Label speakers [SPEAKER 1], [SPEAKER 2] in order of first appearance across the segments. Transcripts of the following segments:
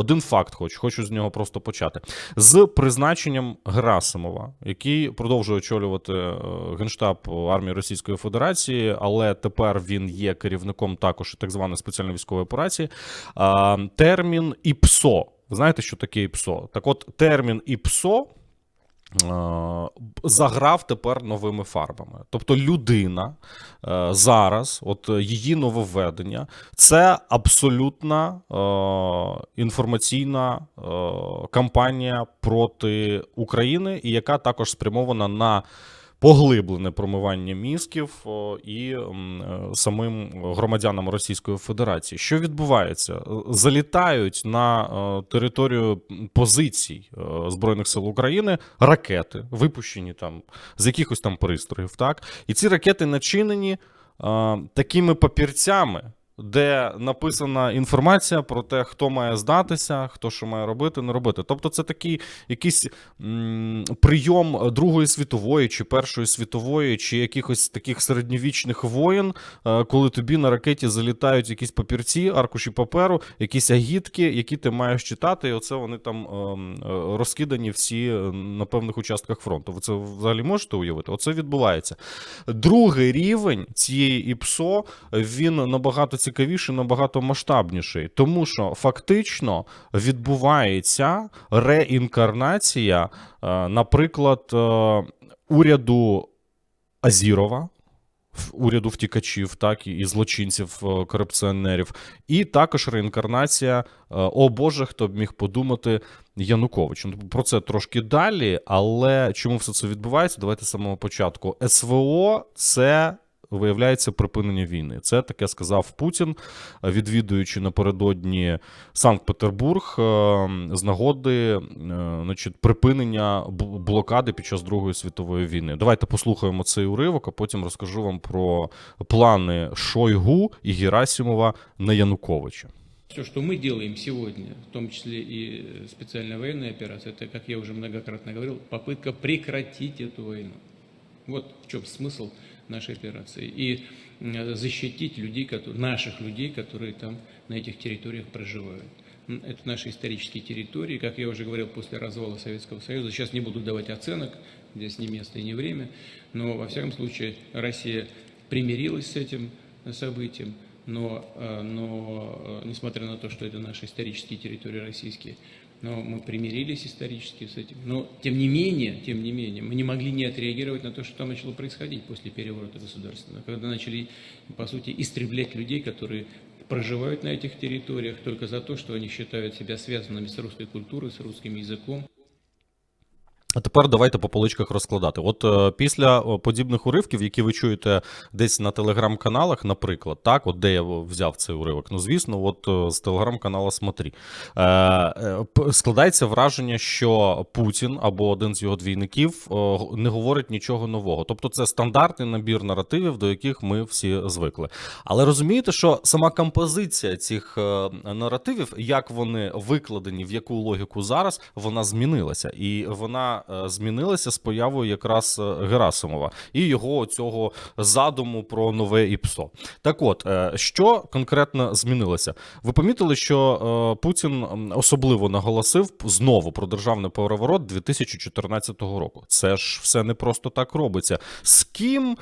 [SPEAKER 1] один факт, хочу, хочу з нього просто почати. З призначенням Герасимова, який продовжує очолювати е, генштаб армії Російської Федерації, але тепер він є керівником також так званої спеціальної військової операції. Термін ІПСО. Ви знаєте, що таке ІПСО? Так, от термін ІПСО. Е, Заграв тепер новими фарбами. Тобто людина е, зараз, от її нововведення, це абсолютна е, інформаційна кампанія проти України, і яка також спрямована на поглиблене промивання мізків і е, самим громадянам Російської Федерації. Що відбувається? Е, Залітають на е, територію позицій Збройних сил України ракети, випущені там з якихось там пристроїв, так? І ці ракети начинені такими папірцями. Де написана інформація про те, хто має здатися, хто що має робити, не робити. Тобто, це такий якийсь м, прийом Другої світової чи Першої світової, чи якихось таких середньовічних воєн, е, коли тобі на ракеті залітають якісь папірці, аркуші паперу, якісь агітки, які ти маєш читати, і оце вони там ем, е, розкидані всі е, на певних участках фронту. Ви це взагалі можете уявити? Оце відбувається. Другий рівень цієї ІПСО він набагато цікавіший, набагато масштабніший, тому що фактично відбувається реінкарнація, е, наприклад, е, уряду Азірова. Уряду втікачів, так і злочинців, е, корупціонерів, і також реінкарнація О Боже, хто б міг подумати Януковича. Ну, Про це трошки далі, але чому все це відбувається? Давайте з самого початку. СВО це виявляється припинення війни. Це таке сказав Путін, е, відвідуючи напередодні Санкт-Петербург е, з нагоди е, значить, припинення бл- блокади під час Другої світової війни. Давайте послухаємо цей уривок, а потім розкажу вам про плани Шойгу і Герасимова на Януковича.
[SPEAKER 2] Все, что мы делаем сегодня, в том числе и специальная военная операция, это, как я уже многократно говорил, попытка прекратить эту войну. Вот в чем смысл нашей операции. И э, защитить людей, которые, наших людей, которые там на этих территориях проживают. Это наши исторические территории, как я уже говорил, после развала Советского Союза. Сейчас не буду давать оценок, здесь не место и не время, но во всяком случае Россия примирилась с этим событием, но, э, но э, несмотря на то, что это наши исторические территории российские, но мы примирились исторически с этим. Но тем не менее, тем не менее, мы не могли не отреагировать на то, что там начало происходить после переворота государственного, когда начали, по сути, истреблять людей, которые проживают на этих территориях только за то, что они считают себя связанными с русской культурой, с русским языком.
[SPEAKER 1] А тепер давайте по поличках розкладати. От е, після е, подібних уривків, які ви чуєте десь на телеграм-каналах, наприклад, так, от де я взяв цей уривок. Ну, звісно, от е, з телеграм-канала Смотрі. Е, складається враження, що Путін або один з його двійників не говорить нічого нового. Тобто, це стандартний набір наративів, до яких ми всі звикли. Але розумієте, що сама композиція цих наративів, як вони викладені, в яку логіку зараз, вона змінилася. І вона е, змінилася з появою якраз е, Герасимова і його цього задуму про нове ІПСО. Так от, е, що конкретно змінилося? Ви помітили, що Путін особливо наголосив знову про державний переворот 2014 року. Це ж все не просто так робиться. З ким,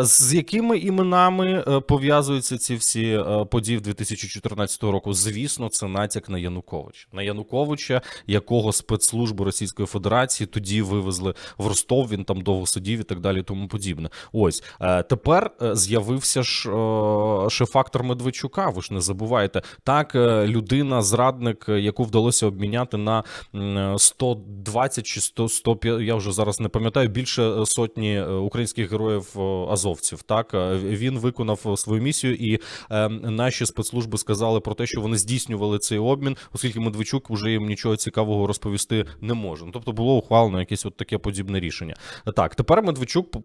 [SPEAKER 1] з якими іменами пов'язуються ці всі події 2014 року? Звісно, це натяк на Януковича. На Януковича, якого спецслужби Російської Федерації тоді вивезли в Ростов. Він там довго сидів і так далі, тому подібне. Ось е, тепер е, з'явився ж е, ще фактор Медведчука. Ви ж не забувайте. Так, людина, зрадник, яку вдалося обміняти на м, 120 чи 100, 105, я вже зараз не пам'ятаю, більше сотні українських героїв азовців. Так він виконав свою місію, і наші спецслужби сказали про те, що вони здійснювали цей обмін, оскільки Медведчук вже їм нічого цікавого розповісти не може. Ну, тобто було ухвалено на якесь от таке подібне рішення. Так, тепер Медведчук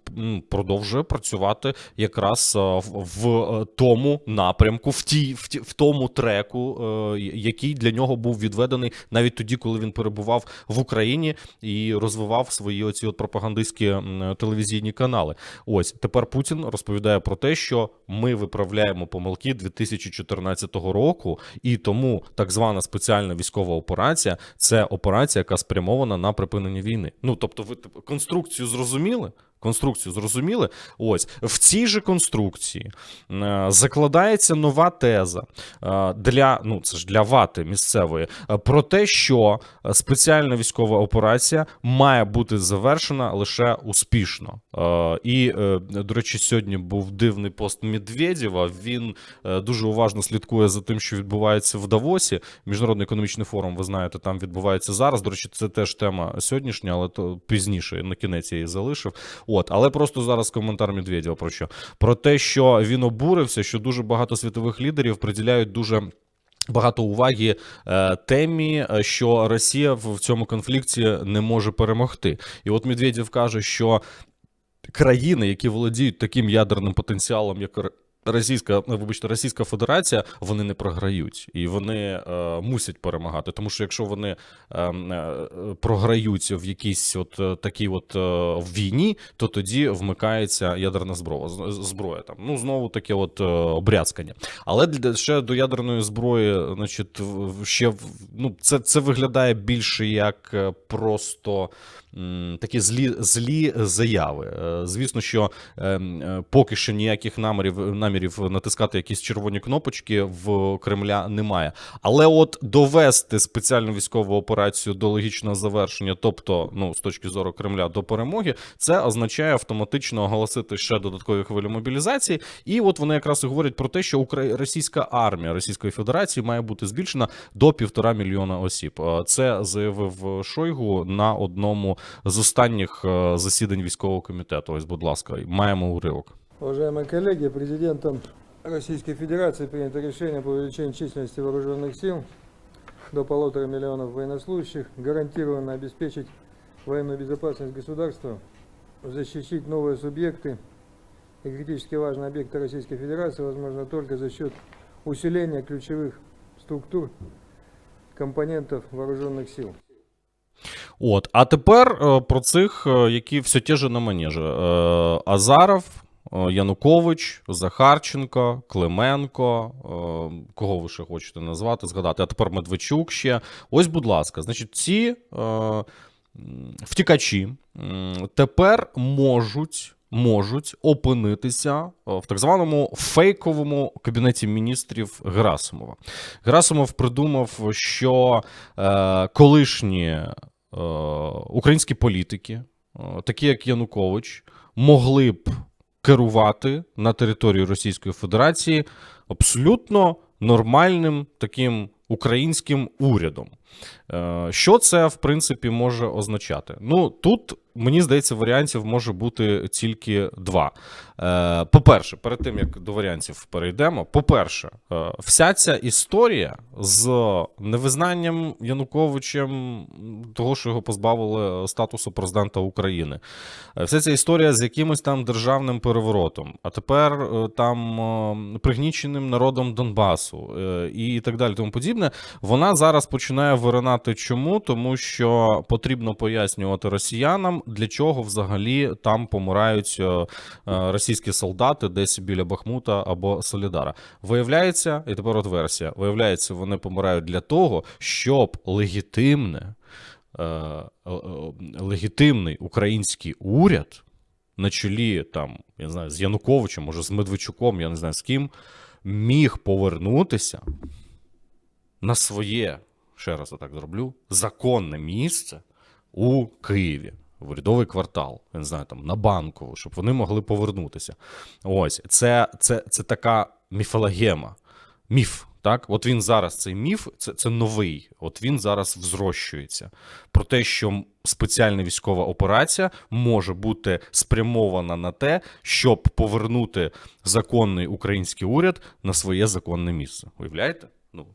[SPEAKER 1] продовжує працювати якраз е, в, е, тому напрямку, в ті, в, ті, в тому треку, е, який для нього був відведений навіть тоді, коли він перебував в Україні і розвивав свої оці от пропагандистські телевізійні канали. Ось тепер Путін розповідає про те, що ми виправляємо помилки 2014 року, і тому так звана спеціальна військова операція це операція, яка спрямована на припинення війни. Ну тобто, ви типу, конструкцію зрозуміли? Конструкцію зрозуміли? Ось в цій же конструкції е, закладається нова теза е, для ну це ж для вати місцевої про те, що спеціальна військова операція має бути завершена лише успішно. Е, І до речі, сьогодні був дивний пост Медведєва. Він дуже уважно слідкує за тим, що відбувається в Давосі. Міжнародний економічний форум, ви знаєте, там відбувається зараз. До речі, це теж тема сьогоднішня, але то пізніше на кінець я її залишив. От, але просто зараз коментар Медведєва про що? Про те, що він обурився, що дуже багато світових лідерів приділяють дуже. Багато уваги е, темі, е, що Росія в, цьому конфлікті не може перемогти. І от Медведєв каже, що країни, які володіють таким ядерним потенціалом, як Російська, ну, вибачте, Російська Федерація, вони не програють і вони е, мусять перемагати. Тому що якщо вони е, е, програють в якійсь от е, такій от е, війні, то тоді вмикається ядерна зброя. зброя там. Ну знову таке от е, обрязкання. Але для ще до ядерної зброї, значить, ще ну, це, це виглядає більше як е, просто такі злі, злі заяви. Е, Звісно, що е, м, е, поки що ніяких намірів, намірів натискати якісь червоні кнопочки в Кремля немає. Але от довести спеціальну військову операцію до логічного завершення, тобто, ну, з точки зору Кремля до перемоги, це означає автоматично оголосити ще додаткові хвилі мобілізації. І от вони якраз і говорять про те, що російська армія Російської Федерації має бути збільшена до півтора мільйона осіб. Е, Це заявив Шойгу на одному з останніх е, засідань військового комітету. Ось, будь ласка, маємо уривок.
[SPEAKER 3] Уважаемые коллеги, президентом Российской Федерации принято решение по увеличению численности вооруженных сил до полутора миллионов военнослужащих, гарантированно обеспечить военную безопасность государства, защитить новые субъекты и критически важные объекты Российской Федерации возможно только за счет усиления ключевых структур компонентов вооруженных сил.
[SPEAKER 1] От, а тепер е, про цих, е, які все ті же на манежі. Е, Азаров, Янукович, Захарченко, Клименко. Кого ви ще хочете назвати, згадати? А тепер Медведчук ще. Ось, будь ласка, значить, ці втікачі тепер можуть. Можуть опинитися в так званому фейковому кабінеті міністрів Герасимова. Герасимов придумав, що е, колишні українські політики, е, такі як Янукович, могли б керувати на території Російської Федерації абсолютно нормальним таким українським урядом. Е, Що це в принципі може означати? Ну тут мені здається, варіантів може бути тільки два. Е, По-перше, перед тим як до варіантів перейдемо, по-перше, е, вся ця історія з невизнанням Януковичем того, що його позбавили статусу президента України, е, вся ця історія з якимось там державним переворотом, а тепер там пригніченим народом Донбасу і так далі, тому подібне, вона зараз починає виринати. Чому? Тому що потрібно пояснювати росіянам, для чого взагалі там помирають е, російські солдати десь біля Бахмута або Солідара. Виявляється, і тепер от версія. Виявляється, вони помирають для того, щоб легітимне, е, е, легітимний український уряд на чолі там, я не знаю, з Януковичем, може, з Медведчуком, я не знаю з ким, міг повернутися на своє, ще раз я так зроблю, законне місце у Києві. В урядовий квартал, я не знаю, там на банку, щоб вони могли повернутися. Ось це, це, це така міфологема, міф. Так, от він зараз цей міф, це, це новий. От він зараз взрощується. Про те, що спеціальна військова операція може бути спрямована на те, щоб повернути законний український уряд на своє законне місце. Уявляєте? Ну,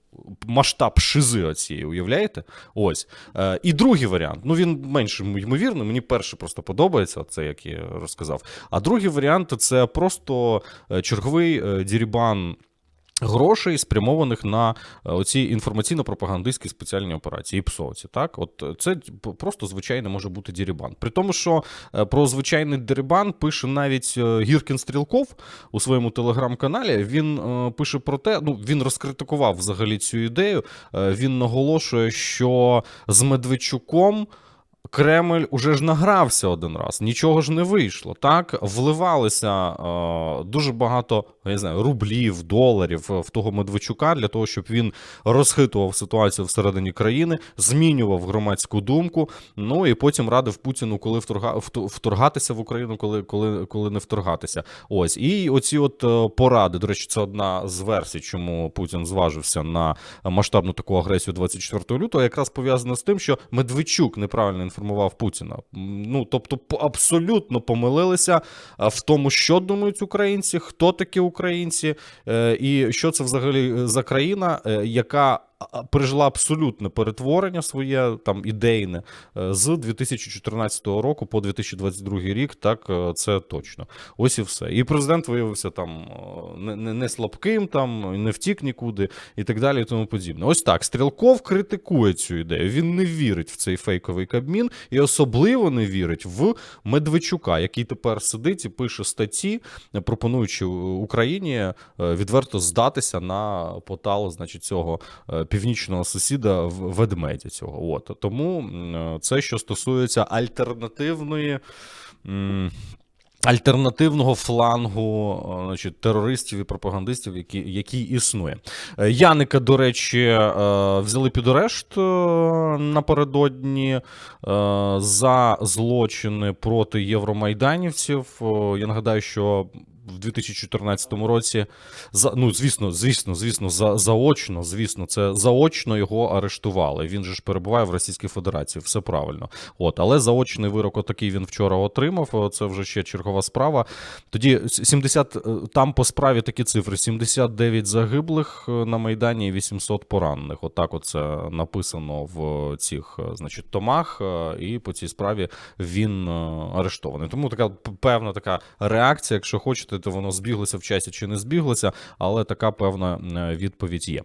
[SPEAKER 1] масштаб шизи оцієї, уявляєте? Ось. Е, і другий варіант. Ну, він менш ймовірний. Мені перший просто подобається, це як я розказав. А другий варіант це просто е, черговий е, дірібан. Грошей спрямованих на е, оці інформаційно-пропагандистські спеціальні операції і псовці. Так, от е, це просто звичайний може бути дірібан. При тому, що е, про звичайний дірібан пише навіть Гіркін Стрілков у своєму телеграм-каналі. Він пише про те, ну він розкритикував взагалі цю ідею. Він наголошує, що з Медведчуком. Кремль уже ж награвся один раз, нічого ж не вийшло. Так вливалися е, дуже багато я не знаю, рублів, доларів в того Медведчука для того, щоб він розхитував ситуацію всередині країни, змінював громадську думку. Ну і потім радив Путіну, коли вторга, вторгатися в Україну, коли, коли, коли не вторгатися. Ось і оці от е, поради. До речі, це одна з версій, чому Путін зважився на масштабну таку агресію 24 лютого, якраз пов'язана з тим, що Медведчук неправильно інформував Путіна. Ну тобто, абсолютно помилилися в тому, що думають українці, хто такі українці, е, і що це взагалі за країна, е, яка пережила абсолютне перетворення своє там ідейне е, з 2014 року по 2022 рік. Так е, це точно. Ось і все. І президент виявився там е, не, не, не слабким, там не втік нікуди і так далі, і тому подібне. Ось так. Стрілков критикує цю ідею. Він не вірить в цей фейковий кабмін і особливо не вірить в Медведчука, який тепер сидить і пише статті, пропонуючи Україні відверто здатися на поталу, значить, цього північного сусіда в- ведмедя. Цього от тому це що стосується альтернативної. Альтернативного флангу е, значить, терористів і пропагандистів, які, який існує. Е, Яника, до речі, е, взяли під арешт напередодні за злочини проти євромайданівців. Я нагадаю, що в 2014 році за ну звісно, звісно, звісно, за заочно, звісно, це заочно його арештували. Він же ж перебуває в Російській Федерації, все правильно. От, але заочний вирок, отакий він вчора отримав. Це вже ще чергова справа. Тоді 70, е, там по справі такі цифри: 79 загиблих е, на майдані і 800 поранених. Отак, от це написано в цих, е, значить, томах. І по цій справі він арештований. Тому така певна така реакція, якщо хочете, то воно збіглося в часі чи не збіглося, але така певна е, відповідь є.